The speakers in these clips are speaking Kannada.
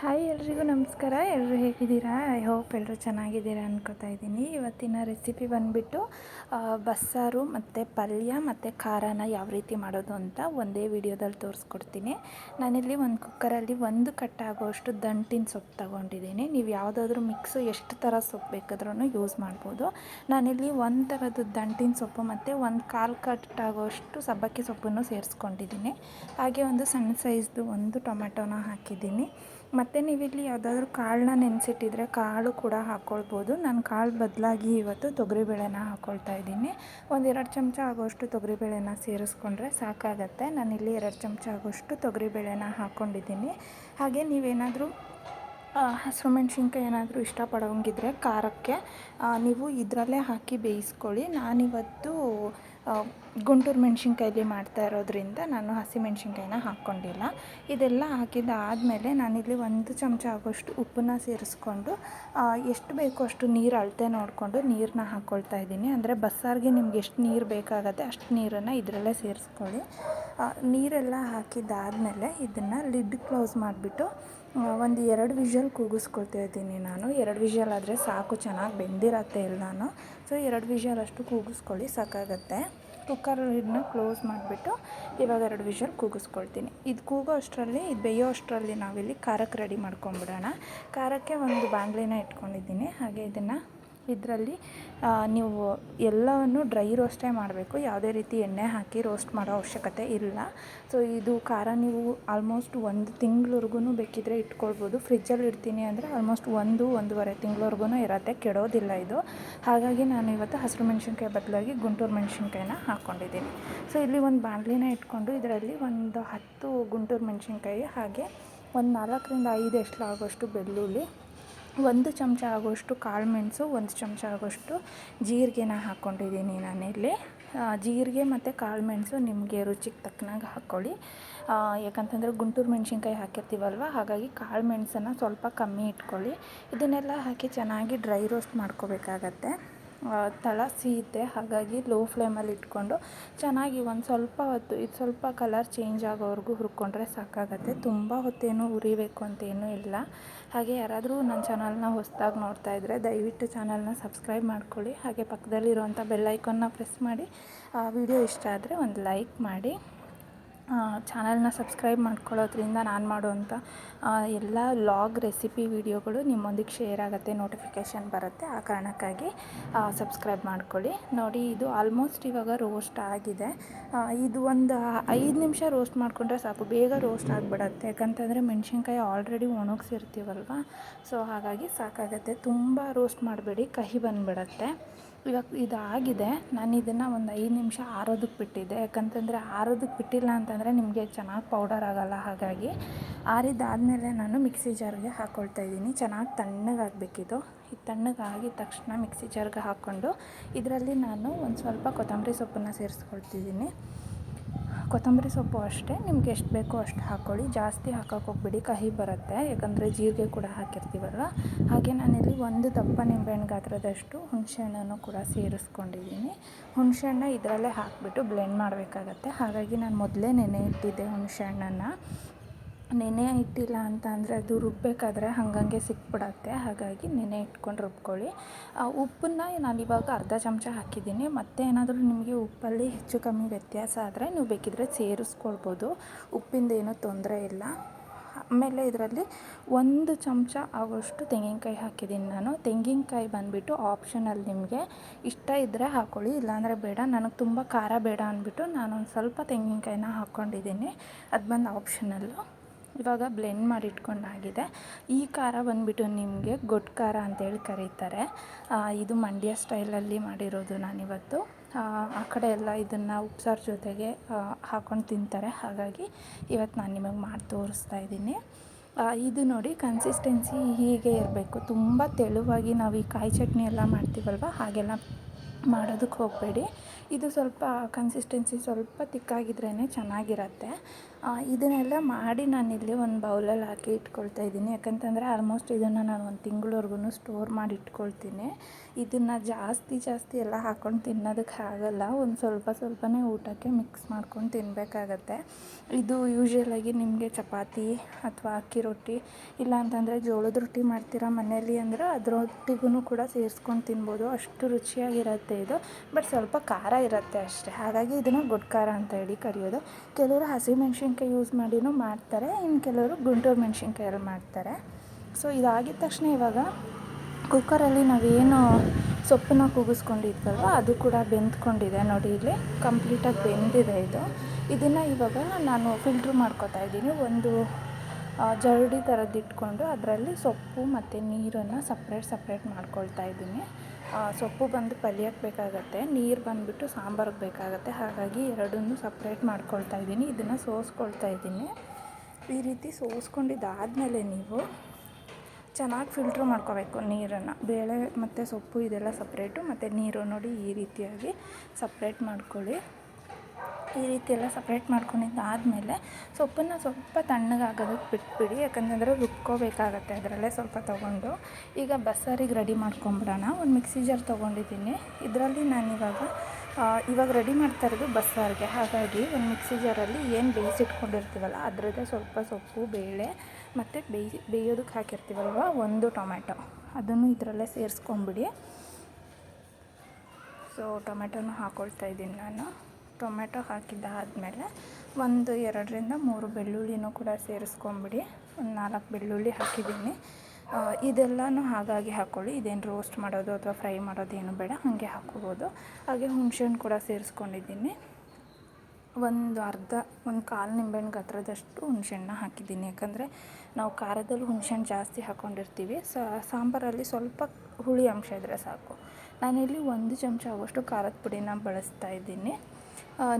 ಹಾಯ್ ಎಲ್ರಿಗೂ ನಮಸ್ಕಾರ. ಎಲ್ಲರೂ ಹೇಗಿದ್ದೀರಾ? ಐ ಹೋಪ್ ಎಲ್ಲರೂ ಚೆನ್ನಾಗಿದ್ದೀರಾ ಅನ್ಕೋತಾ ಇದ್ದೀನಿ. ಇವತ್ತಿನ ರೆಸಿಪಿ ಬಂದುಬಿಟ್ಟು ಬಸ್ಸಾರು ಮತ್ತು ಪಲ್ಯ ಮತ್ತು ಖಾರನ ಯಾವ ರೀತಿ ಮಾಡೋದು ಅಂತ ಒಂದೇ ವಿಡಿಯೋದಲ್ಲಿ ತೋರಿಸ್ಕೊಡ್ತೀನಿ. ನಾನಿಲ್ಲಿ ಒಂದು ಕುಕ್ಕರಲ್ಲಿ ಒಂದು ಕಟ್ಟಾಗುವಷ್ಟು ದಂಟಿನ ಸೊಪ್ಪು ತಗೊಂಡಿದ್ದೀನಿ. ನೀವು ಯಾವುದಾದ್ರೂ ಮಿಕ್ಸು ಎಷ್ಟು ಥರ ಸೊಪ್ಪು ಬೇಕಾದ್ರೂ ಯೂಸ್ ಮಾಡ್ಬೋದು. ನಾನಿಲ್ಲಿ ಒಂದು ಥರದ್ದು ದಂಟಿನ ಸೊಪ್ಪು ಮತ್ತು ಒಂದು ಕಾಲು ಕಟ್ಟಾಗುವಷ್ಟು ಸಬ್ಬಕ್ಕಿ ಸೊಪ್ಪನ್ನು ಸೇರಿಸ್ಕೊಂಡಿದ್ದೀನಿ. ಹಾಗೆ ಒಂದು ಸಣ್ಣ ಸೈಜ್ದು ಒಂದು ಟೊಮೆಟೊನ ಹಾಕಿದ್ದೀನಿ. ಮತ್ತು ನೀವಿಲ್ಲಿ ಯಾವುದಾದ್ರೂ ಕಾಳನ್ನ ನೆನೆಸಿಟ್ಟಿದ್ರೆ ಕಾಳು ಕೂಡ ಹಾಕ್ಕೊಳ್ಬೋದು ನಾನು ಕಾಳು ಬದಲಾಗಿ ಇವತ್ತು ತೊಗರಿಬೇಳೆನ ಹಾಕ್ಕೊಳ್ತಾ ಇದ್ದೀನಿ. ಒಂದೆರಡು ಚಮಚ ಆಗೋಷ್ಟು ತೊಗರಿಬೇಳೆನ ಸೇರಿಸ್ಕೊಂಡ್ರೆ ಸಾಕಾಗತ್ತೆ. ನಾನಿಲ್ಲಿ ಎರಡು ಚಮಚ ಆಗೋಷ್ಟು ತೊಗರಿಬೇಳೆನ ಹಾಕ್ಕೊಂಡಿದ್ದೀನಿ ಹಾಗೆ ನೀವೇನಾದರೂ ಹಸಿರು ಮೆಣ್ಸಿನ್ಕಾಯಿ ಏನಾದರೂ ಇಷ್ಟಪಡೋಂಗಿದ್ರೆ ಖಾರಕ್ಕೆ ನೀವು ಇದರಲ್ಲೇ ಹಾಕಿ ಬೇಯಿಸ್ಕೊಳ್ಳಿ. ನಾನಿವತ್ತು ಗುಂಟೂರು ಮೆಣಸಿನ್ಕಾಯಲ್ಲಿ ಮಾಡ್ತಾ ಇರೋದ್ರಿಂದ ನಾನು ಹಸಿಮೆಣ್ಸಿನ್ಕಾಯಿನ ಹಾಕ್ಕೊಂಡಿಲ್ಲ. ಇದೆಲ್ಲ ಹಾಕಿದ ಆದಮೇಲೆ ನಾನಿಲ್ಲಿ ಒಂದು ಚಮಚ ಆಗೋಷ್ಟು ಉಪ್ಪನ್ನ ಸೇರಿಸ್ಕೊಂಡು ಎಷ್ಟು ಬೇಕೋ ಅಷ್ಟು ನೀರು ಅಳತೆ ನೋಡಿಕೊಂಡು ನೀರನ್ನ ಹಾಕ್ಕೊಳ್ತಾ ಇದ್ದೀನಿ. ಅಂದರೆ ಬಸ್ಸಾರಿಗೆ ನಿಮ್ಗೆ ಎಷ್ಟು ನೀರು ಬೇಕಾಗತ್ತೆ ಅಷ್ಟು ನೀರನ್ನು ಇದರಲ್ಲೇ ಸೇರಿಸ್ಕೊಳ್ಳಿ. ನೀರೆಲ್ಲ ಹಾಕಿದ್ದಾದಮೇಲೆ ಇದನ್ನು ಲಿಡ್ ಕ್ಲೋಸ್ ಮಾಡಿಬಿಟ್ಟು ಒಂದು ಎರಡು ವಿಷಲ್ ಕೂಗಿಸ್ಕೊಳ್ತಾ ಇದ್ದೀನಿ ನಾನು. ಎರಡು ವಿಷಲ್ ಆದರೆ ಸಾಕು, ಚೆನ್ನಾಗಿ ಬೆಂದಿರತ್ತೆ ನಾನು ಸೊ ಎರಡು ವಿಷಲ್ ಅಷ್ಟು ಕೂಗಿಸ್ಕೊಳ್ಳಿ, ಸಾಕಾಗತ್ತೆ. ಕುಕ್ಕರ್ ಲಿಡ್ನ ಕ್ಲೋಸ್ ಮಾಡಿಬಿಟ್ಟು ಇವಾಗ ಎರಡು ವಿಷಲ್ ಕೂಗಿಸ್ಕೊಳ್ತೀನಿ. ಇದು ಕೂಗೋ ಅಷ್ಟರಲ್ಲಿ, ಇದು ಬೇಯೋ ಅಷ್ಟರಲ್ಲಿ ನಾವಿಲ್ಲಿ ಖಾರಕ್ಕೆ ರೆಡಿ ಮಾಡ್ಕೊಂಬಿಡೋಣ. ಖಾರಕ್ಕೆ ಒಂದು ಬಾಂಗ್ಲಿನ ಇಟ್ಕೊಂಡಿದ್ದೀನಿ. ಹಾಗೆ ಇದನ್ನು ಇದರಲ್ಲಿ ನೀವು ಎಲ್ಲವನ್ನು ಡ್ರೈ ರೋಸ್ಟೇ ಮಾಡಬೇಕು. ಯಾವುದೇ ರೀತಿ ಎಣ್ಣೆ ಹಾಕಿ ರೋಸ್ಟ್ ಮಾಡೋ ಅವಶ್ಯಕತೆ ಇಲ್ಲ. ಸೊ, ಇದು ಖಾರ ನೀವು ಆಲ್ಮೋಸ್ಟ್ ಒಂದು ತಿಂಗ್ಳವರೆಗೂ ಬೇಕಿದ್ದರೆ ಇಟ್ಕೊಳ್ಬೋದು. ಫ್ರಿಜ್ಜಲ್ಲಿ ಇಡ್ತೀನಿ ಅಂದರೆ ಆಲ್ಮೋಸ್ಟ್ ಒಂದು, ಒಂದೂವರೆ ತಿಂಗ್ಳವರೆಗೂ ಇರತ್ತೆ. ಕೆಡೋದಿಲ್ಲ ಇದು. ಹಾಗಾಗಿ ನಾನು ಇವತ್ತು ಹಸಿರು ಮೆಣಸಿನ್ಕಾಯಿ ಬದಲಾಗಿ ಗುಂಟೂರು ಮೆಣಸಿನ್ಕಾಯಿನ ಹಾಕ್ಕೊಂಡಿದ್ದೀನಿ ಸೊ, ಇಲ್ಲಿ ಒಂದು ಬಾಣಲಿನ ಇಟ್ಕೊಂಡು ಇದರಲ್ಲಿ ಒಂದು ಹತ್ತು ಗುಂಟೂರು ಮೆಣಸಿನ್ಕಾಯಿ ಹಾಗೆ ಒಂದು ನಾಲ್ಕರಿಂದ ಐದು ಎಷ್ಟು ಆಗೋಷ್ಟು ಬೆಳ್ಳುಳ್ಳಿ ಒಂದು ಚಮಚ ಆಗೋಷ್ಟು ಕಾಳುಮೆಣಸು ಒಂದು ಚಮಚ ಆಗೋಷ್ಟು ಜೀರಿಗೆನ ಹಾಕ್ಕೊಂಡಿದ್ದೀನಿ ನಾನಿಲ್ಲಿ. ಜೀರಿಗೆ ಮತ್ತು ಕಾಳುಮೆಣಸು ನಿಮಗೆ ರುಚಿಗೆ ತಕ್ಕನಾಗಿ ಹಾಕ್ಕೊಳ್ಳಿ ಯಾಕಂತಂದರೆ ಗುಂಟೂರು ಮೆಣಸಿನ್ಕಾಯಿ ಹಾಕಿರ್ತೀವಲ್ವ, ಹಾಗಾಗಿ ಕಾಳು ಮೆಣಸನ್ನು ಸ್ವಲ್ಪ ಕಮ್ಮಿ ಇಟ್ಕೊಳ್ಳಿ. ಇದನ್ನೆಲ್ಲ ಹಾಕಿ ಚೆನ್ನಾಗಿ ಡ್ರೈ ರೋಸ್ಟ್ ಮಾಡ್ಕೋಬೇಕಾಗತ್ತೆ. ತಳ ಸೀತೆ ಹಾಗಾಗಿ ಲೋ ಫ್ಲೇಮಲ್ಲಿ ಇಟ್ಕೊಂಡು ಚೆನ್ನಾಗಿ ಒಂದು ಸ್ವಲ್ಪ ಹೊತ್ತು, ಇದು ಸ್ವಲ್ಪ ಕಲರ್ ಚೇಂಜ್ ಆಗೋವರೆಗೂ ಹುರ್ಕೊಂಡ್ರೆ ಸಾಕಾಗತ್ತೆ. ತುಂಬ ಹೊತ್ತೇನು ಹುರಿಬೇಕು ಅಂತೇನೂ ಇಲ್ಲ. ಹಾಗೆ ಯಾರಾದರೂ ನನ್ನ ಚಾನಲ್ನ ಹೊಸದಾಗಿ ನೋಡ್ತಾ ಇದ್ದರೆ ದಯವಿಟ್ಟು ಚಾನಲ್ನ ಸಬ್ಸ್ಕ್ರೈಬ್ ಮಾಡ್ಕೊಳ್ಳಿ. ಹಾಗೆ ಪಕ್ಕದಲ್ಲಿರುವಂಥ ಬೆಲ್ ಐಕಾನ್ನ ಪ್ರೆಸ್ ಮಾಡಿ. ಆ ವಿಡಿಯೋ ಇಷ್ಟ ಆದರೆ ಒಂದು ಲೈಕ್ ಮಾಡಿ. ಚಾನಲ್ನ ಸಬ್ಸ್ಕ್ರೈಬ್ ಮಾಡ್ಕೊಳ್ಳೋದ್ರಿಂದ ನಾನು ಮಾಡುವಂಥ ಎಲ್ಲ ಲಾಗ್ ರೆಸಿಪಿ ವೀಡಿಯೋಗಳು ನಿಮ್ಮೊಂದಿಗೆ ಶೇರ್ ಆಗುತ್ತೆ, ನೋಟಿಫಿಕೇಷನ್ ಬರುತ್ತೆ, ಆ ಕಾರಣಕ್ಕಾಗಿ ಸಬ್ಸ್ಕ್ರೈಬ್ ಮಾಡ್ಕೊಳ್ಳಿ. ನೋಡಿ, ಇದು ಆಲ್ಮೋಸ್ಟ್ ಇವಾಗ ರೋಸ್ಟ್ ಆಗಿದೆ. ಇದು ಒಂದು ಐದು ನಿಮಿಷ ರೋಸ್ಟ್ ಮಾಡಿಕೊಂಡ್ರೆ ಸಾಕು. ಬೇಗ ರೋಸ್ಟ್ ಆಗಿಬಿಡತ್ತೆ. ಯಾಕಂತಂದರೆ ಮೆಣಸಿನ್ಕಾಯಿ ಆಲ್ರೆಡಿ ಒಣಗಿಸಿರ್ತೀವಲ್ವ? ಸೊ, ಹಾಗಾಗಿ ಸಾಕಾಗತ್ತೆ. ತುಂಬ ರೋಸ್ಟ್ ಮಾಡಬೇಡಿ. ಕಹಿ ಬಂದುಬಿಡತ್ತೆ. ಇವಾಗ ಇದಾಗಿದೆ. ನಾನು ಇದನ್ನು ಒಂದು ಐದು ನಿಮಿಷ ಆರೋದಕ್ಕೆ ಬಿಟ್ಟಿದ್ದೆ. ಯಾಕಂತಂದರೆ ಆರೋದಕ್ಕೆ ಬಿಟ್ಟಿಲ್ಲ ಅಂತಂದರೆ ನಿಮಗೆ ಚೆನ್ನಾಗಿ ಪೌಡರ್ ಆಗೋಲ್ಲ ಹಾಗಾಗಿ ಆರಿದ್ದಾದಮೇಲೆ ನಾನು ಮಿಕ್ಸಿ ಜಾರ್ಗೆ ಹಾಕ್ಕೊಳ್ತಾ ಇದ್ದೀನಿ. ಚೆನ್ನಾಗಿ ತಣ್ಣಗಾಗಬೇಕಿದು. ಇದು ತಣ್ಣಗಾಗಿದ ತಕ್ಷಣ ಮಿಕ್ಸಿ ಜಾರ್ಗೆ ಹಾಕ್ಕೊಂಡು ಇದರಲ್ಲಿ ನಾನು ಒಂದು ಸ್ವಲ್ಪ ಕೊತ್ತಂಬರಿ ಸೊಪ್ಪನ್ನು ಸೇರಿಸ್ಕೊಳ್ತಿದ್ದೀನಿ. ಕೊತ್ತಂಬರಿ ಸೊಪ್ಪು ಅಷ್ಟೇ, ನಿಮ್ಗೆ ಎಷ್ಟು ಬೇಕೋ ಅಷ್ಟು ಹಾಕ್ಕೊಳ್ಳಿ ಜಾಸ್ತಿ ಹಾಕೋಕೆ ಹೋಗ್ಬಿಡಿ, ಕಹಿ ಬರುತ್ತೆ. ಯಾಕಂದರೆ ಜೀರಿಗೆ ಕೂಡ ಹಾಕಿರ್ತೀವಲ್ವ? ಹಾಗೆ ನಾನಿಲ್ಲಿ ಒಂದು ದಪ್ಪ ನಿಂಬೆಹಣ್ಣು ಗಾತ್ರದಷ್ಟು ಹುಣಸೆಹಣ್ಣನ್ನು ಕೂಡ ಸೇರಿಸ್ಕೊಂಡಿದ್ದೀನಿ. ಹುಣಸೆಹಣ್ಣು ಇದರಲ್ಲೇ ಹಾಕಿಬಿಟ್ಟು ಬ್ಲೆಂಡ್ ಮಾಡಬೇಕಾಗತ್ತೆ. ಹಾಗಾಗಿ ನಾನು ಮೊದಲೇ ನೆನೆ ಇಟ್ಟಿದ್ದೆ ಹುಣಸೆಹಣ್ಣನ್ನು. ನೆನೆ ಇಟ್ಟಿಲ್ಲ ಅಂತ ಅಂದರೆ ಅದು ರುಬ್ಬಬೇಕಾದ್ರೆ ಹಾಗಂಗೆ ಸಿಕ್ಬಿಡತ್ತೆ. ಹಾಗಾಗಿ ನೆನೆ ಇಟ್ಕೊಂಡು ರುಬ್ಕೊಳ್ಳಿ. ಉಪ್ಪನ್ನು ನಾನು ಇವಾಗ ಅರ್ಧ ಚಮಚ ಹಾಕಿದ್ದೀನಿ. ಮತ್ತೆ ಏನಾದರೂ ನಿಮಗೆ ಉಪ್ಪಲ್ಲಿ ಹೆಚ್ಚು ಕಮ್ಮಿ ವ್ಯತ್ಯಾಸ ಆದರೆ ನೀವು ಬೇಕಿದ್ರೆ ಸೇರಿಸ್ಕೊಳ್ಬೋದು. ಉಪ್ಪಿಂದ ಏನೂ ತೊಂದರೆ ಇಲ್ಲ. ಆಮೇಲೆ ಇದರಲ್ಲಿ ಒಂದು ಚಮಚ ಆಗೋಷ್ಟು ತೆಂಗಿನಕಾಯಿ ಹಾಕಿದ್ದೀನಿ ನಾನು. ತೆಂಗಿನಕಾಯಿ ಬಂದುಬಿಟ್ಟು ಆಪ್ಷನಲ್ಲಿ ನಿಮಗೆ. ಇಷ್ಟ ಇದ್ದರೆ ಹಾಕ್ಕೊಳ್ಳಿ ಇಲ್ಲಾಂದರೆ ಬೇಡ. ನನಗೆ ತುಂಬ ಖಾರ ಬೇಡ ಅಂದ್ಬಿಟ್ಟು ನಾನೊಂದು ಸ್ವಲ್ಪ ತೆಂಗಿನಕಾಯಿನ ಹಾಕ್ಕೊಂಡಿದ್ದೀನಿ ಅದು ಬಂದು ಆಪ್ಷನಲ್ಲು ಇವಾಗ ಬ್ಲೆಂಡ್ ಮಾಡಿ ಇಟ್ಕೊಂಡಾಗಿದೆ ಈ ಖಾರ ಬಂದುಬಿಟ್ಟು ನಿಮಗೆ ಗೊಟ್ಟು ಖಾರ ಅಂತೇಳಿ ಕರೀತಾರೆ. ಇದು ಮಂಡ್ಯ ಸ್ಟೈಲಲ್ಲಿ ಮಾಡಿರೋದು ನಾನಿವತ್ತು. ಆ ಕಡೆ ಎಲ್ಲ ಇದನ್ನು ಉಪ್ಸಾರು ಜೊತೆಗೆ ಹಾಕ್ಕೊಂಡು ತಿಂತಾರೆ. ಹಾಗಾಗಿ ಇವತ್ತು ನಾನು ನಿಮಗೆ ಮಾಡಿ ತೋರಿಸ್ತಾ ಇದ್ದೀನಿ. ಇದು ನೋಡಿ ಕನ್ಸಿಸ್ಟೆನ್ಸಿ ಹೀಗೆ ಇರಬೇಕು. ತುಂಬ ತೆಳುವಾಗಿ ನಾವು ಈ ಕಾಯಿ ಚಟ್ನಿ ಎಲ್ಲ ಮಾಡ್ತೀವಲ್ವ? ಹಾಗೆಲ್ಲ ಮಾಡೋದಕ್ಕೆ ಹೋಗಬೇಡಿ. ಇದು ಸ್ವಲ್ಪ ಕನ್ಸಿಸ್ಟೆನ್ಸಿ ಸ್ವಲ್ಪ ತಿಕ್ಕಾಗಿದ್ರೇ ಚೆನ್ನಾಗಿರತ್ತೆ. ಇದನ್ನೆಲ್ಲ ಮಾಡಿ ನಾನಿಲ್ಲಿ ಒಂದು ಬೌಲಲ್ಲಿ ಹಾಕಿ ಇಟ್ಕೊಳ್ತಾ ಇದ್ದೀನಿ. ಯಾಕಂತಂದರೆ ಆಲ್ಮೋಸ್ಟ್ ಇದನ್ನು ನಾನು ಒಂದು ತಿಂಗಳವರೆಗೂ ಸ್ಟೋರ್ ಮಾಡಿ ಇಟ್ಕೊಳ್ತೀನಿ. ಇದನ್ನು ಜಾಸ್ತಿ ಜಾಸ್ತಿ ಎಲ್ಲ ಹಾಕ್ಕೊಂಡು ತಿನ್ನೋದಕ್ಕೆ ಆಗಲ್ಲ. ಒಂದು ಸ್ವಲ್ಪ ಸ್ವಲ್ಪನೇ ಊಟಕ್ಕೆ ಮಿಕ್ಸ್ ಮಾಡ್ಕೊಂಡು ತಿನ್ನಬೇಕಾಗತ್ತೆ ಇದು ಯೂಶ್ವಲಾಗಿ ನಿಮಗೆ ಚಪಾತಿ ಅಥವಾ ಅಕ್ಕಿ ರೊಟ್ಟಿ, ಇಲ್ಲ ಅಂತಂದರೆ ಜೋಳದ ರೊಟ್ಟಿ ಮಾಡ್ತೀರಾ ಮನೆಯಲ್ಲಿ ಅಂದರೆ ಅದರೊಟ್ಟಿಗೂ ಕೂಡ ಸೇರಿಸ್ಕೊಂಡು ತಿನ್ಬೋದು. ಅಷ್ಟು ರುಚಿಯಾಗಿರುತ್ತೆ ಇದು. ಬಟ್ ಸ್ವಲ್ಪ ಖಾರ ಇರುತ್ತೆ ಅಷ್ಟೇ. ಹಾಗಾಗಿ ಇದನ್ನು ಗುಡ್ ಖಾರ ಅಂತ ಹೇಳಿ ಕರೆಯೋದು. ಕೆಲವರು ಹಸಿಮೆಣ್ಸಿನ್ಕಾಯಿ ಯೂಸ್ ಮಾಡಿನೂ ಮಾಡ್ತಾರೆ. ಇನ್ನು ಕೆಲವರು ಗುಂಟೂರು ಮೆಣಸಿನ್ಕಾಯಲ್ಲಿ ಮಾಡ್ತಾರೆ. ಸೊ ಇದಾಗಿದ ತಕ್ಷಣ ಇವಾಗ ಕುಕ್ಕರಲ್ಲಿ ನಾವೇನು ಸೊಪ್ಪನ್ನ ಕೂಗಿಸ್ಕೊಂಡಿದ್ವಲ್ವ, ಅದು ಕೂಡ ಬೆಂದ್ಕೊಂಡಿದೆ ನೋಡಿ ಇಲ್ಲಿ. ಕಂಪ್ಲೀಟಾಗಿ ಬೆಂದಿದೆ ಇದು. ಇದನ್ನು ಇವಾಗ ನಾನು ಫಿಲ್ಟ್ರ್ ಮಾಡ್ಕೊತಾ ಇದ್ದೀನಿ. ಒಂದು ಜರಡಿ ಥರದ್ದು ಇಟ್ಕೊಂಡು ಅದರಲ್ಲಿ ಸೊಪ್ಪು ಮತ್ತು ನೀರನ್ನು ಸಪ್ರೇಟ್ ಸಪ್ರೇಟ್ ಮಾಡ್ಕೊಳ್ತಾ ಇದ್ದೀನಿ. ಸೊಪ್ಪು ಬಂದು ಪಲ್ಯಕ್ಕೆ ಬೇಕಾಗತ್ತೆ, ನೀರು ಬಂದುಬಿಟ್ಟು ಸಾಂಬಾರಿಗೆ ಬೇಕಾಗತ್ತೆ. ಹಾಗಾಗಿ ಎರಡನ್ನೂ ಸಪ್ರೇಟ್ ಮಾಡ್ಕೊಳ್ತಾ ಇದ್ದೀನಿ. ಇದನ್ನು ಸೋಸ್ಕೊಳ್ತಾ ಇದ್ದೀನಿ. ಈ ರೀತಿ ಸೋಸ್ಕೊಂಡಿದ್ದಾದಮೇಲೆ ನೀವು ಚೆನ್ನಾಗಿ ಫಿಲ್ಟ್ರ್ ಮಾಡ್ಕೋಬೇಕು ನೀರನ್ನು. ಬೇಳೆ ಮತ್ತು ಸೊಪ್ಪು ಇದೆಲ್ಲ ಸಪ್ರೇಟು ಮತ್ತು ನೀರು ನೋಡಿ ಈ ರೀತಿಯಾಗಿ ಸಪ್ರೇಟ್ ಮಾಡ್ಕೊಳ್ಳಿ. ಈ ರೀತಿ ಎಲ್ಲ ಸಪ್ರೇಟ್ ಮಾಡ್ಕೊಂಡಿದ್ದಾದಮೇಲೆ ಸೊಪ್ಪನ್ನು ಸ್ವಲ್ಪ ತಣ್ಣಗಾಗೋದಕ್ಕೆ ಬಿಟ್ಬಿಡಿ, ಯಾಕಂತಂದರೆ ರುಬ್ಕೋಬೇಕಾಗತ್ತೆ ಅದರಲ್ಲೇ ಸ್ವಲ್ಪ ತೊಗೊಂಡು. ಈಗ ಬಸ್ಸಾರಿಗೆ ರೆಡಿ ಮಾಡ್ಕೊಂಬಿಡೋಣ. ಒಂದು ಮಿಕ್ಸಿ ಜಾರ್ ತೊಗೊಂಡಿದ್ದೀನಿ. ಇದರಲ್ಲಿ ನಾನಿವಾಗ ಇವಾಗ ರೆಡಿ ಮಾಡ್ತಾ ಇರೋದು ಬಸ್ಸಾರಿಗೆ. ಹಾಗಾಗಿ ಒಂದು ಮಿಕ್ಸಿ ಜಾರಲ್ಲಿ ಏನು ಬೇಯಿಸಿಟ್ಕೊಂಡಿರ್ತೀವಲ್ಲ ಅದರದ್ದೇ ಸ್ವಲ್ಪ ಸೊಪ್ಪು, ಬೇಳೆ ಮತ್ತು ಬೇಯಿ, ಬೇಯೋದಕ್ಕೆ ಹಾಕಿರ್ತೀವಲ್ವ? ಒಂದು ಟೊಮ್ಯಾಟೊ. ಅದನ್ನು ಇದರಲ್ಲೇ ಸೇರಿಸ್ಕೊಂಬಿಡಿ. ಸೊ ಟೊಮ್ಯಾಟೊನೂ ಹಾಕ್ಕೊಳ್ತಾ ಇದ್ದೀನಿ ನಾನು. ಟೊಮೆಟೊ ಹಾಕಿದ್ದಾದಮೇಲೆ ಒಂದು ಎರಡರಿಂದ ಮೂರು ಬೆಳ್ಳುಳ್ಳಿನೂ ಕೂಡ ಸೇರಿಸ್ಕೊಂಬಿಡಿ. ಒಂದು ನಾಲ್ಕು ಬೆಳ್ಳುಳ್ಳಿ ಹಾಕಿದ್ದೀನಿ. ಇದೆಲ್ಲನೂ ಹಾಗಾಗಿ ಹಾಕ್ಕೊಳ್ಳಿ ಇದೇನು ರೋಸ್ಟ್ ಮಾಡೋದು ಅಥವಾ ಫ್ರೈ ಮಾಡೋದು ಏನು ಬೇಡ, ಹಾಗೆ ಹಾಕ್ಕೋಬೋದು ಹಾಗೆ ಹುಣ್ಸೆಹಣ್ಣು ಕೂಡ ಸೇರಿಸ್ಕೊಂಡಿದ್ದೀನಿ. ಒಂದು ಅರ್ಧ, ಒಂದು ಕಾಲು ನಿಂಬೆಹಣ್ಣು ಗಾತ್ರದಷ್ಟು ಹುಣ್ಸೆಹಣ್ಣ ಹಾಕಿದ್ದೀನಿ. ಯಾಕಂದರೆ ನಾವು ಖಾರದಲ್ಲಿ ಹುಣ್ಸೆಹಣ್ಣು ಜಾಸ್ತಿ ಹಾಕ್ಕೊಂಡಿರ್ತೀವಿ ಸಾಂಬಾರಲ್ಲಿ ಸ್ವಲ್ಪ ಹುಳಿ ಅಂಶ ಇದ್ದರೆ ಸಾಕು. ನಾನಿಲ್ಲಿ ಒಂದು ಚಮಚ ಆಗುವಷ್ಟು ಖಾರದ ಪುಡಿನ ಬಳಸ್ತಾ ಇದ್ದೀನಿ.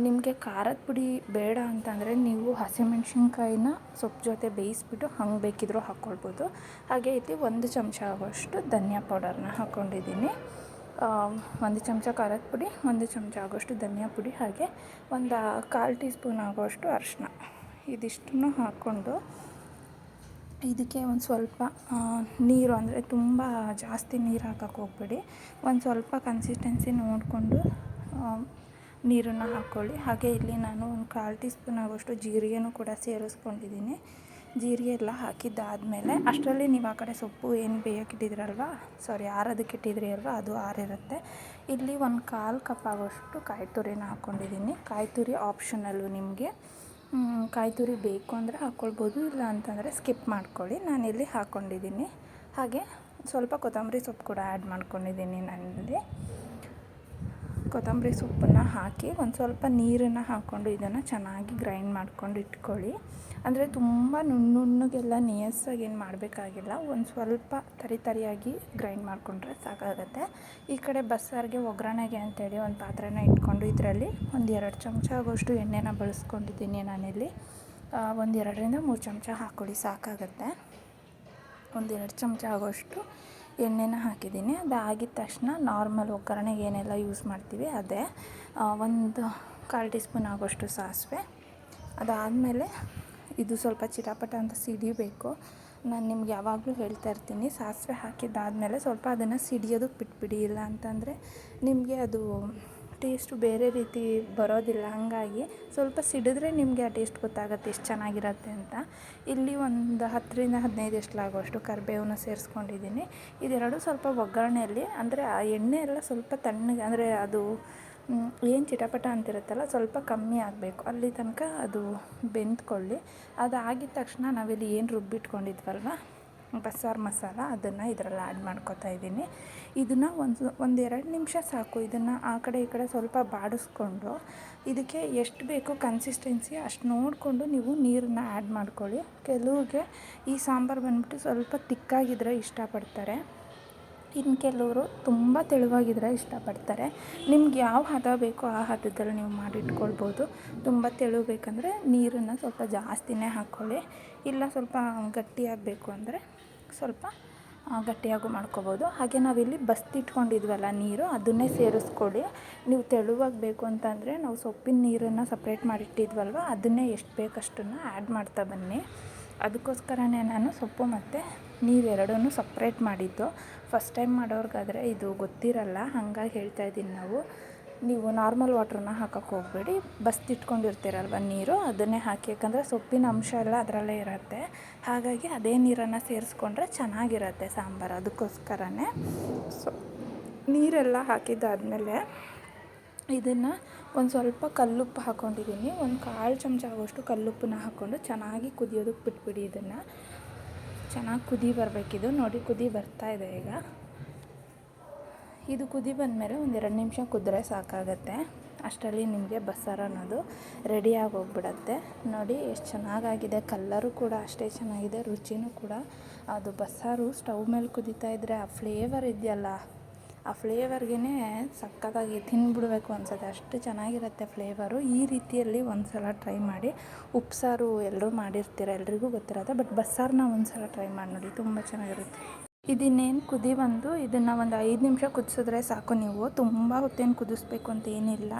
ನಿಮಗೆ ಖಾರದ ಪುಡಿ ಬೇಡ ಅಂತಂದರೆ ನೀವು ಹಸಿಮೆಣ್ಸಿನ್ಕಾಯಿನ ಸೊಪ್ಪು ಜೊತೆ ಬೇಯಿಸ್ಬಿಟ್ಟು ಹಂಗೆ ಬೇಕಿದ್ರೂ ಹಾಕ್ಕೊಳ್ಬೋದು ಹಾಗೆ ಇಲ್ಲಿ ಒಂದು ಚಮಚ ಆಗೋಷ್ಟು ಧನಿಯಾ ಪೌಡರ್ನ ಹಾಕ್ಕೊಂಡಿದ್ದೀನಿ ಒಂದು ಚಮಚ ಖಾರದ ಪುಡಿ, ಒಂದು ಚಮಚ ಆಗೋಷ್ಟು ಧನಿಯಾ ಪುಡಿ, ಹಾಗೆ ಒಂದು ಕಾಲು ಟೀ ಸ್ಪೂನ್ ಆಗೋಷ್ಟು ಅರಿಶಿನ. ಇದಿಷ್ಟನ್ನು ಹಾಕ್ಕೊಂಡು ಇದಕ್ಕೆ ಒಂದು ಸ್ವಲ್ಪ ನೀರು ಅಂದರೆ ತುಂಬ ಜಾಸ್ತಿ ನೀರು ಹಾಕಕ್ಕೆ ಹೋಗ್ಬೇಡಿ. ಒಂದು ಸ್ವಲ್ಪ ಕನ್ಸಿಸ್ಟೆನ್ಸಿ ನೋಡಿಕೊಂಡು ನೀರನ್ನು ಹಾಕ್ಕೊಳ್ಳಿ ಹಾಗೆ ಇಲ್ಲಿ ನಾನು ಒಂದು ಕಾಲು ಟೀ ಸ್ಪೂನ್ ಆಗೋಷ್ಟು ಜೀರಿಗೆನೂ ಕೂಡ ಸೇರಿಸ್ಕೊಂಡಿದ್ದೀನಿ. ಜೀರಿಗೆ ಎಲ್ಲ ಹಾಕಿದ್ದಾದಮೇಲೆ ಅಷ್ಟರಲ್ಲಿ ನೀವು ಆ ಕಡೆ ಸೊಪ್ಪು ಏನು ಬೇಯೋಕ್ಕಿಟ್ಟಿದ್ರಲ್ವ ಸಾರಿ ಆರೋದಕ್ಕೆ ಇಟ್ಟಿದ್ರಿ ಅಲ್ವಾ? ಅದು ಆರಿರುತ್ತೆ. ಇಲ್ಲಿ ಒಂದು ಕಾಲು ಕಪ್ ಆಗೋಷ್ಟು ಕಾಯಿ ತುರಿನ ಹಾಕ್ಕೊಂಡಿದ್ದೀನಿ ಕಾಯಿ ತುರಿ ಆಪ್ಷನಲ್ಲು ನಿಮಗೆ. ಕಾಯಿ ತುರಿ ಬೇಕು ಅಂದರೆ ಹಾಕ್ಕೊಳ್ಬೋದು ಇಲ್ಲ ಅಂತಂದರೆ ಸ್ಕಿಪ್ ಮಾಡ್ಕೊಳ್ಳಿ. ನಾನು ಇಲ್ಲಿ ಹಾಕ್ಕೊಂಡಿದ್ದೀನಿ ಹಾಗೆ ಸ್ವಲ್ಪ ಕೊತ್ತಂಬರಿ ಸೊಪ್ಪು ಕೂಡ ಆ್ಯಡ್ ಮಾಡ್ಕೊಂಡಿದ್ದೀನಿ ನಾನಿಲ್ಲಿ ಕೊತ್ತಂಬರಿ ಸೊಪ್ಪನ್ನು ಹಾಕಿ ಒಂದು ಸ್ವಲ್ಪ ನೀರನ್ನು ಹಾಕ್ಕೊಂಡು ಇದನ್ನು ಚೆನ್ನಾಗಿ ಗ್ರೈಂಡ್ ಮಾಡ್ಕೊಂಡು ಇಟ್ಕೊಳ್ಳಿ. ಅಂದರೆ ತುಂಬ ನುಣ್ಣುಣ್ಣಗೆಲ್ಲ ನಿಯಸ್ಸಾಗಿ ಏನು ಮಾಡಬೇಕಾಗಿಲ್ಲ ಒಂದು ಸ್ವಲ್ಪ ತರಿ ತರಿಯಾಗಿ ಗ್ರೈಂಡ್ ಮಾಡಿಕೊಂಡ್ರೆ ಸಾಕಾಗುತ್ತೆ. ಈ ಕಡೆ ಬಸ್ಸಾರಿಗೆ ಒಗ್ಗರಣೆಗೆ ಅಂತೇಳಿ ಒಂದು ಪಾತ್ರೆನ ಇಟ್ಕೊಂಡು ಇದರಲ್ಲಿ ಒಂದು ಎರಡು ಚಮಚ ಆಗೋಷ್ಟು ಎಣ್ಣೆನ ಬಳಸ್ಕೊಂಡಿದ್ದೀನಿ ನಾನಿಲ್ಲಿ. ಆ, ಒಂದು ಎರಡರಿಂದ ಮೂರು ಚಮಚ ಹಾಕ್ಕೊಳ್ಳಿ ಒಂದು ಒಂದೆರಡು ಚಮಚ ಆಗೋಷ್ಟು ಎಣ್ಣೆನ ಹಾಕಿದ್ದೀನಿ. ಅದಾಗಿದ ತಕ್ಷಣ ನಾರ್ಮಲ್ ಒಗ್ಗರಣೆಗೆ ಏನೆಲ್ಲ ಯೂಸ್ ಮಾಡ್ತೀವಿ ಅದೇ ಒಂದು ಕಾಲು ಟೀ ಸ್ಪೂನ್ ಆಗೋಷ್ಟು ಸಾಸಿವೆ. ಅದಾದಮೇಲೆ ಇದು ಸ್ವಲ್ಪ ಚಿಟಾಪಟ ಅಂತ ಸಿಡಿಬೇಕು. ನಾನು ನಿಮ್ಗೆ ಯಾವಾಗಲೂ ಹೇಳ್ತಾ ಇರ್ತೀನಿ, ಸಾಸಿವೆ ಹಾಕಿದ್ದಾದಮೇಲೆ ಸ್ವಲ್ಪ ಅದನ್ನು ಸಿಡಿಯೋದಕ್ಕೆ ಬಿಟ್ಬಿಡಿ. ಇಲ್ಲ ಅಂತಂದರೆ ನಿಮಗೆ ಅದು ಟೇಸ್ಟು ಬೇರೆ ರೀತಿ ಬರೋದಿಲ್ಲ. ಹಾಗಾಗಿ ಸ್ವಲ್ಪ ಸಿಡಿದ್ರೆ ನಿಮಗೆ ಆ ಟೇಸ್ಟ್ ಗೊತ್ತಾಗುತ್ತೆ ಎಷ್ಟು ಚೆನ್ನಾಗಿರತ್ತೆ ಅಂತ. ಇಲ್ಲಿ ಒಂದು ಹತ್ತರಿಂದ ಹದಿನೈದು ಎಷ್ಟಲಾಗುವಷ್ಟು ಕರಿಬೇವನ್ನ ಸೇರಿಸ್ಕೊಂಡಿದ್ದೀನಿ. ಇದೆರಡು ಸ್ವಲ್ಪ ಒಗ್ಗರಣೆಯಲ್ಲಿ, ಅಂದರೆ ಆ ಎಣ್ಣೆ ಎಲ್ಲ ಸ್ವಲ್ಪ ತಣ್ಣಗೆ, ಅಂದರೆ ಅದು ಏನು ಚಿಟಪಟ ಅಂತಿರುತ್ತಲ್ಲ, ಸ್ವಲ್ಪ ಕಮ್ಮಿ ಆಗಬೇಕು. ಅಲ್ಲಿ ತನಕ ಅದು ಬೆಂದ್ಕೊಳ್ಳಿ. ಅದಾಗಿದ ತಕ್ಷಣ ನಾವಿಲ್ಲಿ ಏನು ರುಬ್ಬಿಟ್ಕೊಂಡಿದ್ವಲ್ವ, ಬಸ್ಸಾರು ಮಸಾಲ, ಅದನ್ನು ಇದರಲ್ಲಿ ಆ್ಯಡ್ ಮಾಡ್ಕೊತಾ ಇದ್ದೀನಿ. ಇದನ್ನು ಒಂದು ಒಂದು ಎರಡು ನಿಮಿಷ ಸಾಕು. ಇದನ್ನು ಆ ಕಡೆ ಈ ಕಡೆ ಸ್ವಲ್ಪ ಬಾಡಿಸ್ಕೊಂಡು ಇದಕ್ಕೆ ಎಷ್ಟು ಬೇಕು ಕನ್ಸಿಸ್ಟೆನ್ಸಿ ಅಷ್ಟು ನೋಡಿಕೊಂಡು ನೀವು ನೀರನ್ನ ಆ್ಯಡ್ ಮಾಡ್ಕೊಳ್ಳಿ. ಕೆಲವ್ರಿಗೆ ಈ ಸಾಂಬಾರು ಬಂದ್ಬಿಟ್ಟು ಸ್ವಲ್ಪ ತಿಕ್ಕಾಗಿದ್ದರೆ ಇಷ್ಟಪಡ್ತಾರೆ. ಇನ್ನು ಕೆಲವರು ತುಂಬ ತೆಳುವಾಗಿದ್ರೆ ಇಷ್ಟಪಡ್ತಾರೆ. ನಿಮ್ಗೆ ಯಾವ ಹದ ಬೇಕೋ ಆ ಹದದಲ್ಲಿ ನೀವು ಮಾಡಿಟ್ಕೊಳ್ಬೋದು. ತುಂಬ ತೆಳು ಬೇಕಂದರೆ ನೀರನ್ನು ಸ್ವಲ್ಪ ಜಾಸ್ತಿನೇ ಹಾಕ್ಕೊಳ್ಳಿ ಇಲ್ಲ ಸ್ವಲ್ಪ ಗಟ್ಟಿಯಾಗಬೇಕು ಅಂದರೆ ಸ್ವಲ್ಪ ಗಟ್ಟಿಯಾಗೂ ಮಾಡ್ಕೋಬೋದು. ಹಾಗೆ ನಾವಿಲ್ಲಿ ಬಸ್ತಿಟ್ಕೊಂಡಿದ್ವಲ್ಲ ನೀರು, ಅದನ್ನೇ ಸೇರಿಸ್ಕೊಳ್ಳಿ ನೀವು ತೆಳುವಾಗಿ ಬೇಕು ಅಂತಂದರೆ ನಾವು ಸೊಪ್ಪಿನ ನೀರನ್ನು ಸಪ್ರೇಟ್ ಮಾಡಿಟ್ಟಿದ್ವಲ್ವ, ಅದನ್ನೇ ಎಷ್ಟು ಬೇಕಷ್ಟನ್ನು ಆ್ಯಡ್ ಮಾಡ್ತಾ ಬನ್ನಿ. ಅದಕ್ಕೋಸ್ಕರನೇ ನಾನು ಸೊಪ್ಪು ಮತ್ತು ನೀರು ಎರಡನ್ನೂ ಸಪ್ರೇಟ್ ಮಾಡಿದ್ದು. ಫಸ್ಟ್ ಟೈಮ್ ಮಾಡೋರ್ಗಾದರೆ ಇದು ಗೊತ್ತಿರಲ್ಲ, ಹಾಗಾಗಿ ಹೇಳ್ತಾ ಇದ್ದೀನಿ ನಾವು. ನೀವು ನಾರ್ಮಲ್ ವಾಟ್ರನ್ನ ಹಾಕಕ್ಕೆ ಹೋಗಬೇಡಿ. ಬಸ್ತಿಟ್ಕೊಂಡಿರ್ತೀರಲ್ವ ನೀರು, ಅದನ್ನೇ ಹಾಕಿ. ಯಾಕಂದರೆ ಸೊಪ್ಪಿನ ಅಂಶ ಎಲ್ಲ ಅದರಲ್ಲೇ ಇರುತ್ತೆ. ಹಾಗಾಗಿ ಅದೇ ನೀರನ್ನು ಸೇರಿಸ್ಕೊಂಡ್ರೆ ಚೆನ್ನಾಗಿರುತ್ತೆ ಸಾಂಬಾರು ಅದಕ್ಕೋಸ್ಕರನೇ. ಸೊ ನೀರೆಲ್ಲ ಹಾಕಿದ್ದಾದಮೇಲೆ ಇದನ್ನು ಒಂದು ಸ್ವಲ್ಪ ಕಲ್ಲುಪ್ಪು ಹಾಕ್ಕೊಂಡಿದ್ದೀನಿ ಒಂದು ಕಾಲು ಚಮಚ ಆಗೋಷ್ಟು ಕಲ್ಲುಪ್ಪನ್ನ ಹಾಕ್ಕೊಂಡು ಚೆನ್ನಾಗಿ ಕುದಿಯೋದಕ್ಕೆ ಬಿಟ್ಬಿಡಿ ಇದನ್ನು. ಚೆನ್ನಾಗಿ ಕುದಿ ಬರಬೇಕಿದು. ನೋಡಿ ಕುದಿ ಬರ್ತಾ ಇದೆ ಈಗ. ಇದು ಕುದಿ ಬಂದಮೇಲೆ ಒಂದು ಎರಡು ನಿಮಿಷ ಕುದ್ರೆ ಸಾಕಾಗತ್ತೆ. ಅಷ್ಟರಲ್ಲಿ ನಿಮಗೆ ಬಸ್ಸಾರು ಅನ್ನೋದು ರೆಡಿಯಾಗಿ ಹೋಗ್ಬಿಡತ್ತೆ ನೋಡಿ, ಎಷ್ಟು ಚೆನ್ನಾಗಾಗಿದೆ. ಕಲ್ಲರು ಕೂಡ ಅಷ್ಟೇ ಚೆನ್ನಾಗಿದೆ. ರುಚಿನೂ ಕೂಡ. ಅದು ಬಸ್ಸಾರು ಸ್ಟವ್ ಮೇಲೆ ಕುದೀತಾ ಇದ್ದರೆ ಆ ಫ್ಲೇವರ್ ಇದೆಯಲ್ಲ, ಆ ಫ್ಲೇವರ್ಗೆ ಸಕ್ಕತ್ತಾಗಿ ತಿಂದ್ಬಿಡ್ಬೇಕು ಅನ್ಸುತ್ತೆ. ಅಷ್ಟು ಚೆನ್ನಾಗಿರುತ್ತೆ ಫ್ಲೇವರು ಈ ರೀತಿಯಲ್ಲಿ ಒಂದು ಸಲ ಟ್ರೈ ಮಾಡಿ. ಉಪ್ಸಾರು ಎಲ್ಲರೂ ಮಾಡಿರ್ತೀರ? ಎಲ್ರಿಗೂ ಗೊತ್ತಿರತ್ತೆ ಬಟ್ ಬಸ್ಸಾರನ್ನ ಒಂದು ಸಲ ಟ್ರೈ ಮಾಡಿ ನೋಡಿ. ತುಂಬ ಚೆನ್ನಾಗಿರುತ್ತೆ. ಇದನ್ನೇನು ಕುದಿ ಬಂದು ಇದನ್ನು ಒಂದು ಐದು ನಿಮಿಷ ಕುದಿಸಿದ್ರೆ ಸಾಕು ನೀವು. ತುಂಬ ಹೊತ್ತೇನು ಕುದಿಸ್ಬೇಕು ಅಂತ ಏನಿಲ್ಲ.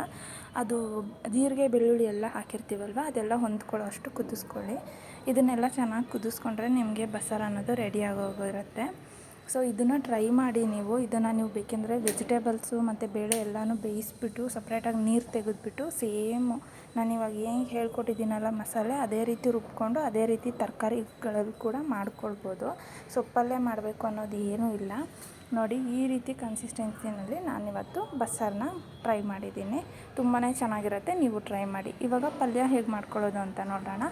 ಅದು ಜೀರಿಗೆ, ಬೆಳ್ಳುಳ್ಳಿ ಎಲ್ಲ ಹಾಕಿರ್ತೀವಲ್ವ? ಅದೆಲ್ಲ ಹೊಂದ್ಕೊಳ್ಳೋ ಅಷ್ಟು ಕುದಿಸ್ಕೊಳ್ಳಿ. ಇದನ್ನೆಲ್ಲ ಚೆನ್ನಾಗಿ ಕುದಿಸ್ಕೊಂಡ್ರೆ ನಿಮಗೆ ಬಸರ ಅನ್ನೋದು ರೆಡಿ ಆಗೋಗಿರುತ್ತೆ. ಸೊ ಇದನ್ನು ಟ್ರೈ ಮಾಡಿ ನೀವು. ಇದನ್ನು ನೀವು ಬೇಕೆಂದರೆ ವೆಜಿಟೇಬಲ್ಸು ಮತ್ತು ಬೇಳೆ ಎಲ್ಲನೂ ಬೇಯಿಸ್ಬಿಟ್ಟು ಸಪ್ರೇಟಾಗಿ ನೀರು ತೆಗೆದ್ಬಿಟ್ಟು ಸೇಮು ನಾನು ಇವಾಗ ಏನು ಹೇಳ್ಕೊಟ್ಟಿದ್ದೀನಲ್ಲ ಮಸಾಲೆ, ಅದೇ ರೀತಿ ರುಬ್ಕೊಂಡು ಅದೇ ರೀತಿ ತರಕಾರಿಗಳಲ್ಲಿ ಕೂಡ ಮಾಡ್ಕೊಳ್ಬೋದು. ಸೊಪ್ಪಲ್ಲೇ ಮಾಡಬೇಕು ಅನ್ನೋದು ಏನೂ ಇಲ್ಲ. ನೋಡಿ, ಈ ರೀತಿ ಕನ್ಸಿಸ್ಟೆನ್ಸಿನಲ್ಲಿ ನಾನಿವತ್ತು ಬಸ್ಸಾರನ್ನ ಟ್ರೈ ಮಾಡಿದ್ದೀನಿ. ತುಂಬಾ ಚೆನ್ನಾಗಿರುತ್ತೆ, ನೀವು ಟ್ರೈ ಮಾಡಿ. ಇವಾಗ ಪಲ್ಯ ಹೇಗೆ ಮಾಡ್ಕೊಳ್ಳೋದು ಅಂತ ನೋಡೋಣ.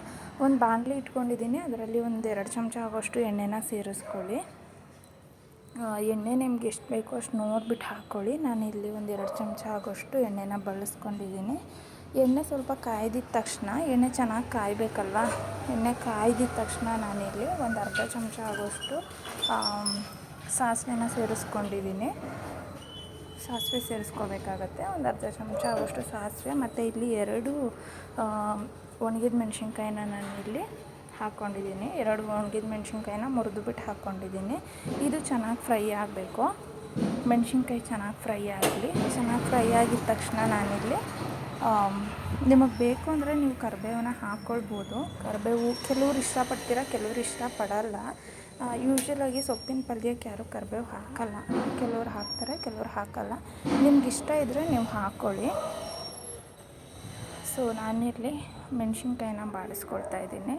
ಒಂದು ಬಾಣಲಿ ಇಟ್ಕೊಂಡಿದ್ದೀನಿ, ಅದರಲ್ಲಿ ಒಂದು ಎರಡು ಚಮಚ ಆಗೋಷ್ಟು ಎಣ್ಣೆನ ಸೇರಿಸ್ಕೊಳ್ಳಿ. ಎಣ್ಣೆ ನಿಮ್ಗೆ ಎಷ್ಟು ಬೇಕೋ ಅಷ್ಟು ನೋಡ್ಬಿಟ್ಟು ಹಾಕ್ಕೊಳ್ಳಿ ನಾನು ಇಲ್ಲಿ ಒಂದು ಎರಡು ಚಮಚ ಆಗೋಷ್ಟು ಎಣ್ಣೆನ ಬಳಸ್ಕೊಂಡಿದ್ದೀನಿ. ಎಣ್ಣೆ ಸ್ವಲ್ಪ ಕಾಯ್ದಿದ ತಕ್ಷಣ ಎಣ್ಣೆ ಚೆನ್ನಾಗಿ ಕಾಯಬೇಕಲ್ವ? ಎಣ್ಣೆ ಕಾಯ್ದಿದ ತಕ್ಷಣ ನಾನಿಲ್ಲಿ ಒಂದು ಅರ್ಧ ಚಮಚ ಆಗೋಷ್ಟು ಸಾಸಿವೆನ ಸೇರಿಸ್ಕೊಂಡಿದ್ದೀನಿ. ಸಾಸಿವೆ ಸೇರಿಸ್ಕೋಬೇಕಾಗತ್ತೆ. ಒಂದು ಅರ್ಧ ಚಮಚ ಆಗೋಷ್ಟು ಸಾಸಿವೆ, ಮತ್ತು ಇಲ್ಲಿ ಎರಡು ಒಣಗಿದ ಮೆಣಸಿನ್ಕಾಯಿನ ನಾನು ಇಲ್ಲಿ ಹಾಕ್ಕೊಂಡಿದ್ದೀನಿ ಎರಡು ಒಣಗಿದ ಮೆಣಸಿನ್ಕಾಯಿನ ಮುರಿದುಬಿಟ್ಟು ಹಾಕ್ಕೊಂಡಿದ್ದೀನಿ ಇದು ಚೆನ್ನಾಗಿ ಫ್ರೈ ಆಗಬೇಕು. ಮೆಣಸಿನ್ಕಾಯಿ ಚೆನ್ನಾಗಿ ಫ್ರೈ ಆಗಲಿ. ಚೆನ್ನಾಗಿ ಫ್ರೈ ಆಗಿದ ತಕ್ಷಣ ನಾನಿಲ್ಲಿ ನಿಮಗೆ ಬೇಕು ಅಂದರೆ ನೀವು ಕರಿಬೇವನ್ನ ಹಾಕ್ಕೊಳ್ಬೋದು ಕರಿಬೇವು, ಕೆಲವ್ರು ಇಷ್ಟಪಡ್ತೀರ, ಕೆಲವ್ರು ಇಷ್ಟಪಡಲ್ಲ. ಯೂಶ್ವಲಾಗಿ ಸೊಪ್ಪಿನ ಪಲ್ಯಕ್ಕೆ ಯಾರೂ ಕರಿಬೇವು ಹಾಕಲ್ಲ. ಕೆಲವ್ರು ಹಾಕ್ತಾರೆ, ಕೆಲವ್ರು ಹಾಕಲ್ಲ. ನಿಮ್ಗೆ ಇಷ್ಟ ಇದ್ದರೆ ನೀವು ಹಾಕ್ಕೊಳ್ಳಿ ಸೊ ನಾನಿಲ್ಲಿ ಮೆಣಸಿನ್ಕಾಯಿನ ಬಾಡಿಸ್ಕೊಳ್ತಾ ಇದ್ದೀನಿ.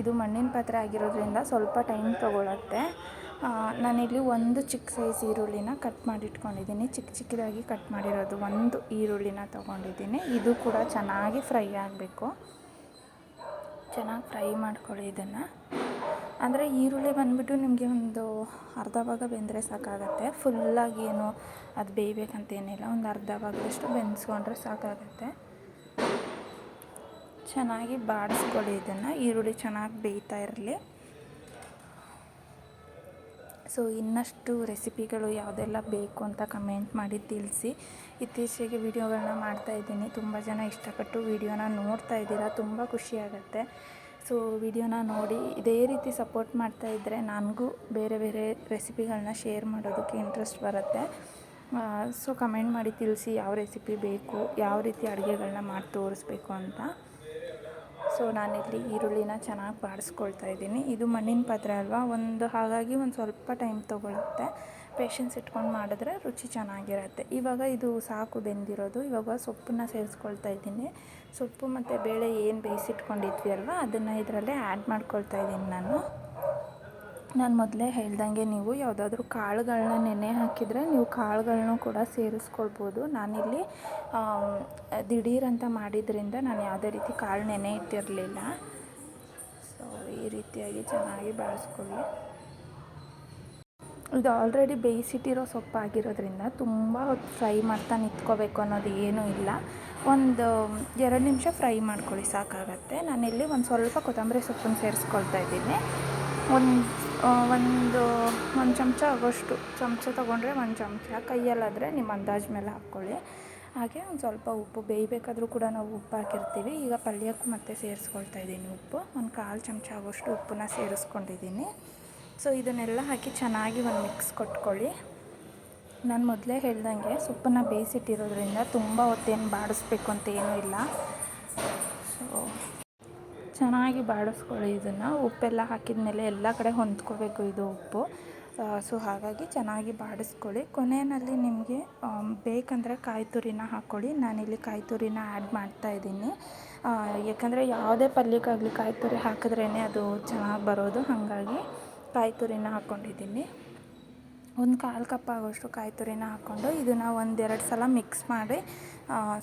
ಇದು ಮಣ್ಣಿನ ಪಾತ್ರೆ ಆಗಿರೋದ್ರಿಂದ ಸ್ವಲ್ಪ ಟೈಮ್ ತೊಗೊಳತ್ತೆ. ನಾನಿಲ್ಲಿ ಒಂದು ಚಿಕ್ಕ ಸೈಜ್ ಈರುಳ್ಳಿನ ಕಟ್ ಮಾಡಿ ಇಟ್ಕೊಂಡಿದ್ದೀನಿ ಚಿಕ್ಕ ಚಿಕ್ಕದಾಗಿ ಕಟ್ ಮಾಡಿರೋದು ಒಂದು ಈರುಳ್ಳಿನ ತೊಗೊಂಡಿದ್ದೀನಿ. ಇದು ಕೂಡ ಚೆನ್ನಾಗಿ ಫ್ರೈ ಆಗಬೇಕು. ಚೆನ್ನಾಗಿ ಫ್ರೈ ಮಾಡ್ಕೊಳ್ಳಿ ಇದನ್ನು. ಅಂದರೆ ಈರುಳ್ಳಿ ಬಂದುಬಿಟ್ಟು ನಿಮಗೆ ಒಂದು ಅರ್ಧ ಭಾಗ ಬೆಂದರೆ ಸಾಕಾಗತ್ತೆ. ಫುಲ್ಲಾಗಿ ಏನು ಅದು ಬೇಯಬೇಕಂತೇನಿಲ್ಲ ಒಂದು ಅರ್ಧ ಭಾಗದಷ್ಟು ಬೆಂದಿಸ್ಕೊಂಡ್ರೆ ಸಾಕಾಗತ್ತೆ. ಚೆನ್ನಾಗಿ ಬಾಡಿಸ್ಕೊಳ್ಳಿ ಇದನ್ನು. ಈರುಳ್ಳಿ ಚೆನ್ನಾಗಿ ಬೇಯ್ತಾ ಇರಲಿ. ಸೊ, ಇನ್ನಷ್ಟು ರೆಸಿಪಿಗಳು ಯಾವುದೆಲ್ಲ ಬೇಕು ಅಂತ ಕಮೆಂಟ್ ಮಾಡಿ ತಿಳಿಸಿ. ಇತ್ತೀಚೆಗೆ ವಿಡಿಯೋಗಳನ್ನ ಮಾಡ್ತಾಯಿದ್ದೀನಿ ತುಂಬ ಜನ ಇಷ್ಟಪಟ್ಟು ವಿಡಿಯೋನ ನೋಡ್ತಾ ಇದ್ದೀರಾ, ತುಂಬ ಖುಷಿಯಾಗತ್ತೆ ಸೊ, ವಿಡಿಯೋನ ನೋಡಿ ಇದೇ ರೀತಿ ಸಪೋರ್ಟ್ ಮಾಡ್ತಾ ಇದ್ದರೆ ನನಗೂ ಬೇರೆ ಬೇರೆ ರೆಸಿಪಿಗಳನ್ನ ಶೇರ್ ಮಾಡೋದಕ್ಕೆ ಇಂಟ್ರೆಸ್ಟ್ ಬರುತ್ತೆ. ಸೊ, ಕಮೆಂಟ್ ಮಾಡಿ ತಿಳಿಸಿ ಯಾವ ರೆಸಿಪಿ ಬೇಕು, ಯಾವ ರೀತಿ ಅಡುಗೆಗಳನ್ನ ಮಾಡಿ ತೋರಿಸ್ಬೇಕು ಅಂತ. ಸೊ ನಾನಿಲ್ಲಿ ಈರುಳ್ಳಿನ ಚೆನ್ನಾಗಿ ಬಾಡಿಸ್ಕೊಳ್ತಾ ಇದ್ದೀನಿ. ಇದು ಮಣ್ಣಿನ ಪಾತ್ರೆ ಅಲ್ವಾ? ಒಂದು ಹಾಗಾಗಿ ಒಂದು ಸ್ವಲ್ಪ ಟೈಮ್ ತೊಗೊಳುತ್ತೆ. ಪೇಷನ್ಸ್ ಇಟ್ಕೊಂಡು ಮಾಡಿದ್ರೆ ರುಚಿ ಚೆನ್ನಾಗಿರುತ್ತೆ. ಇವಾಗ ಇದು ಸಾಕು ಬೆಂದಿರೋದು. ಇವಾಗ ಸೊಪ್ಪನ್ನ ಸೇರಿಸ್ಕೊಳ್ತಾ ಇದ್ದೀನಿ. ಸೊಪ್ಪು ಮತ್ತು ಬೇಳೆ ಏನು ಬೇಯಿಸಿಟ್ಕೊಂಡಿದ್ವಿ ಅಲ್ವಾ? ಅದನ್ನು ಇದರಲ್ಲೇ ಆ್ಯಡ್ ಮಾಡ್ಕೊಳ್ತಾ ಇದ್ದೀನಿ ನಾನು. ನಾನು ಮೊದಲೇ ಹೇಳ್ದಂಗೆ ನೀವು ಯಾವುದಾದ್ರೂ ಕಾಳುಗಳನ್ನ ನೆನೆ ಹಾಕಿದರೆ ನೀವು ಕಾಳುಗಳನ್ನೂ ಕೂಡ ಸೇರಿಸ್ಕೊಳ್ಬೋದು. ನಾನಿಲ್ಲಿ ದಿಢೀರ್ ಅಂತ ಮಾಡಿದ್ರಿಂದ ನಾನು ಯಾವುದೇ ರೀತಿ ಕಾಳು ನೆನೆ ಇಟ್ಟಿರಲಿಲ್ಲ. ಸೊ ಈ ರೀತಿಯಾಗಿ ಚೆನ್ನಾಗಿ ಬಳಸ್ಕೊಳ್ಳಿ. ಇದು ಆಲ್ರೆಡಿ ಬೇಯಿಸಿಟ್ಟಿರೋ ಸೊಪ್ಪಾಗಿರೋದ್ರಿಂದ ತುಂಬ ಹೊತ್ತು ಫ್ರೈ ಮಾಡ್ತಾ ನಿಂತ್ಕೋಬೇಕು ಅನ್ನೋದು ಏನೂ ಇಲ್ಲ. ಒಂದು ಎರಡು ನಿಮಿಷ ಫ್ರೈ ಮಾಡ್ಕೊಳ್ಳಿ ಸಾಕಾಗತ್ತೆ. ನಾನಿಲ್ಲಿ ಒಂದು ಸ್ವಲ್ಪ ಕೊತ್ತಂಬರಿ ಸೊಪ್ಪನ್ನು ಸೇರಿಸ್ಕೊಳ್ತಾ ಇದ್ದೀನಿ. ಒಂದು ಒಂದು ಒಂದು ಚಮಚ ಆಗೋಷ್ಟು. ಚಮಚ ತೊಗೊಂಡ್ರೆ ಒಂದು ಚಮಚ. ಕೈಯಲ್ಲಾದರೆ ನಿಮ್ಮ ಅಂದಾಜು ಮೇಲೆ ಹಾಕ್ಕೊಳ್ಳಿ ಹಾಗೆ ಒಂದು ಸ್ವಲ್ಪ ಉಪ್ಪು, ಬೇಯಬೇಕಾದ್ರೂ ಕೂಡ ನಾವು ಉಪ್ಪು ಹಾಕಿರ್ತೀವಿ. ಈಗ ಪಲ್ಯಕ್ಕೂ ಮತ್ತೆ ಸೇರಿಸ್ಕೊಳ್ತಾ ಇದ್ದೀನಿ ಉಪ್ಪು. ಒಂದು ಕಾಲು ಚಮಚ ಆಗೋಷ್ಟು ಉಪ್ಪನ್ನ ಸೇರಿಸ್ಕೊಂಡಿದ್ದೀನಿ. ಸೊ ಇದನ್ನೆಲ್ಲ ಹಾಕಿ ಚೆನ್ನಾಗಿ ಒಂದು ಮಿಕ್ಸ್ ಕೊಟ್ಕೊಳ್ಳಿ. ನಾನು ಮೊದಲೇ ಹೇಳ್ದಂಗೆ ಸೊಪ್ಪನ್ನು ಬೇಯಿಸಿಟ್ಟಿರೋದ್ರಿಂದ ತುಂಬ ಹೊತ್ತೇನು ಬಾಡಿಸ್ಬೇಕು ಅಂತ ಏನೂ ಇಲ್ಲ. ಸೊ ಚೆನ್ನಾಗಿ ಬಾಡಿಸ್ಕೊಳ್ಳಿ ಇದನ್ನು. ಉಪ್ಪೆಲ್ಲ ಹಾಕಿದ ಮೇಲೆ ಎಲ್ಲ ಕಡೆ ಹೊಂದ್ಕೋಬೇಕು ಇದು ಉಪ್ಪು. ಸೊ ಹಾಗಾಗಿ ಚೆನ್ನಾಗಿ ಬಾಡಿಸ್ಕೊಳ್ಳಿ. ಕೊನೆಯಲ್ಲಿ ನಿಮಗೆ ಬೇಕಂದರೆ ಕಾಯಿ ತುರಿನ ಹಾಕ್ಕೊಳ್ಳಿ ನಾನಿಲ್ಲಿ ಕಾಯಿ ತುರಿನ ಆ್ಯಡ್ ಮಾಡ್ತಾಯಿದ್ದೀನಿ ಯಾಕಂದರೆ ಯಾವುದೇ ಪಲ್ಯಕ್ಕಾಗಲಿ ಕಾಯಿ ತುರಿ ಹಾಕಿದ್ರೇ ಅದು ಚೆನ್ನಾಗಿ ಬರೋದು. ಹಾಗಾಗಿ ಕಾಯಿ ತುರಿನ ಹಾಕ್ಕೊಂಡಿದ್ದೀನಿ ಒಂದು ಕಾಲು ಕಪ್ ಆಗೋಷ್ಟು ಕಾಯಿ ತುರಿನ ಹಾಕ್ಕೊಂಡು ಇದನ್ನು ಒಂದೆರಡು ಸಲ ಮಿಕ್ಸ್ ಮಾಡಿ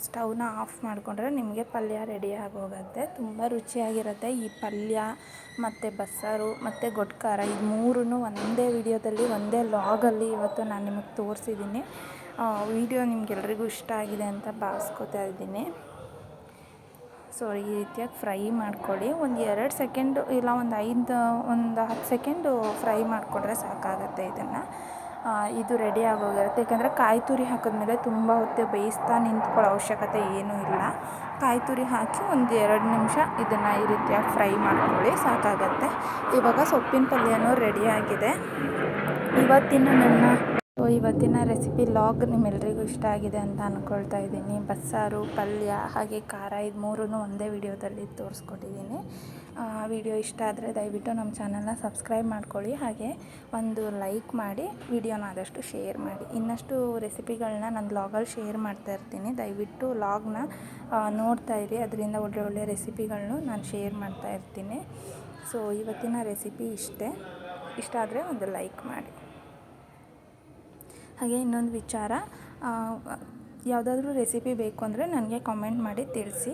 ಸ್ಟವ್ನ ಆಫ್ ಮಾಡಿಕೊಂಡ್ರೆ ನಿಮಗೆ ಪಲ್ಯ ರೆಡಿ ಆಗೋಗುತ್ತೆ. ತುಂಬ ರುಚಿಯಾಗಿರುತ್ತೆ. ಈ ಪಲ್ಯ ಮತ್ತು ಬಸ್ಸಾರು ಮತ್ತು ಗೊಟ್ಕಾರ ಇದು ಮೂರೂ ಒಂದೇ ವಿಡಿಯೋದಲ್ಲಿ, ಒಂದೇ ಲಾಗಲ್ಲಿ ಇವತ್ತು ನಾನು ನಿಮಗೆ ತೋರಿಸಿದ್ದೀನಿ ವಿಡಿಯೋ ನಿಮಗೆಲ್ರಿಗೂ ಇಷ್ಟ ಆಗಿದೆ ಅಂತ ಭಾವಿಸ್ಕೊತಾ ಇದ್ದೀನಿ. ಸೊ, ಈ ರೀತಿಯಾಗಿ ಫ್ರೈ ಮಾಡ್ಕೊಳ್ಳಿ. ಒಂದು ಎರಡು ಸೆಕೆಂಡು, ಇಲ್ಲ ಒಂದು ಐದು, ಒಂದು ಹತ್ತು ಸೆಕೆಂಡು ಫ್ರೈ ಮಾಡಿಕೊಂಡ್ರೆ ಸಾಕಾಗುತ್ತೆ ಇದನ್ನು. ಇದು ರೆಡಿ ಆಗೋಗಿರುತ್ತೆ. ಯಾಕಂದರೆ ಕಾಯಿ ತುರಿ ಹಾಕಿದ್ಮೇಲೆ ತುಂಬ ಹೊತ್ತು ಬೇಯಿಸ್ತಾ ನಿಂತ್ಕೊಳ್ಳೋ ಅವಶ್ಯಕತೆ ಏನೂ ಇಲ್ಲ. ಕಾಯಿ ತುರಿ ಹಾಕಿ ಒಂದು ಎರಡು ನಿಮಿಷ ಇದನ್ನು ಈ ರೀತಿಯಾಗಿ ಫ್ರೈ ಮಾಡ್ಕೊಳ್ಳಿ, ಸಾಕಾಗತ್ತೆ. ಇವಾಗ ಸೊಪ್ಪಿನ ಪಲ್ಯನೂ ರೆಡಿಯಾಗಿದೆ ಇವತ್ತಿನ ನನ್ನ ಸೊ ಇವತ್ತಿನ ರೆಸಿಪಿ ಲಾಗ್ ನಿಮ್ಮೆಲ್ಲರಿಗೂ ಇಷ್ಟ ಆಗಿದೆ ಅಂತ ಅಂದ್ಕೊಳ್ತಾ ಇದ್ದೀನಿ. ಬಸ್ಸಾರು, ಪಲ್ಯ, ಹಾಗೆ ಖಾರ ಇದು ಮೂರೂ ಒಂದೇ ವಿಡಿಯೋದಲ್ಲಿ ತೋರಿಸ್ಕೊಟ್ಟಿದ್ದೀನಿ. ವಿಡಿಯೋ ಇಷ್ಟ ಆದರೆ ದಯವಿಟ್ಟು ನಮ್ಮ ಚಾನಲ್ನ ಸಬ್ಸ್ಕ್ರೈಬ್ ಮಾಡ್ಕೊಳ್ಳಿ. ಹಾಗೆ ಒಂದು ಲೈಕ್ ಮಾಡಿ, ವಿಡಿಯೋನ ಆದಷ್ಟು ಶೇರ್ ಮಾಡಿ. ಇನ್ನಷ್ಟು ರೆಸಿಪಿಗಳನ್ನ ನಾನು ಲಾಗಲ್ಲಿ ಶೇರ್ ಮಾಡ್ತಾ ಇರ್ತೀನಿ. ದಯವಿಟ್ಟು ಲಾಗ್ನ ನೋಡ್ತಾ ಇರಿ. ಅದರಿಂದ ಒಳ್ಳೆ ಒಳ್ಳೆ ರೆಸಿಪಿಗಳನ್ನು ನಾನು ಶೇರ್ ಮಾಡ್ತಾ ಇರ್ತೀನಿ. ಸೊ ಇವತ್ತಿನ ರೆಸಿಪಿ ಇಷ್ಟೇ. ಇಷ್ಟ ಆದರೆ ಒಂದು ಲೈಕ್ ಮಾಡಿ. ಹಾಗೆ ಇನ್ನೊಂದು ವಿಚಾರ ಯಾವುದಾದ್ರೂ ರೆಸಿಪಿ ಬೇಕು ಅಂದರೆ ನನಗೆ ಕಾಮೆಂಟ್ ಮಾಡಿ ತಿಳಿಸಿ.